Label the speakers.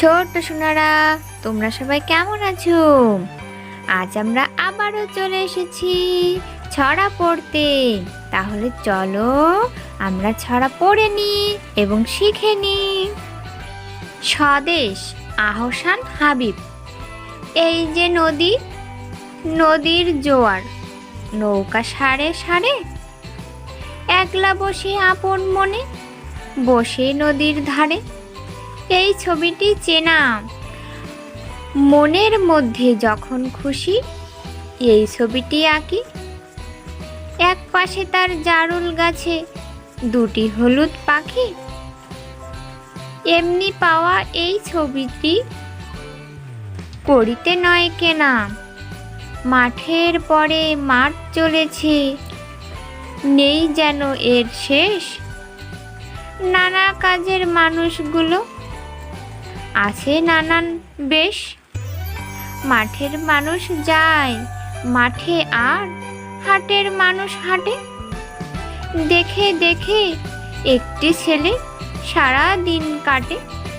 Speaker 1: ছোট্ট সোনারা, তোমরা সবাই কেমন আছো? আজ আমরা আবারও চলে এসেছি ছড়া পড়তে। তাহলে চলো আমরা ছড়া পড়ে নিই এবং শিখে নিই। স্বদেশ, আহসান হাবিব। এই যে নদী, নদীর জোয়ার, নৌকা সারে সারে। একলা বসে আপন মনে, বসে নদীর ধারে। এই ছবিটি চেনা মনের মধ্যে যখন খুশি, এই ছবিটি আঁকি। এক পাশে তার জারুল গাছে দুটি হলুদ পাখি। এমনি পাওয়া এই ছবিটি করিতে নয় কেনা। মাঠের পরে মাঠ চলেছে। নেই যেন এর শেষ। নানা কাজের মানুষগুলো আছে নানান বেশ। মাঠের মানুষ যায়, মাঠে আর হাটের মানুষ হাটে। দেখে দেখে একটি ছেলে সারা দিন কাটে।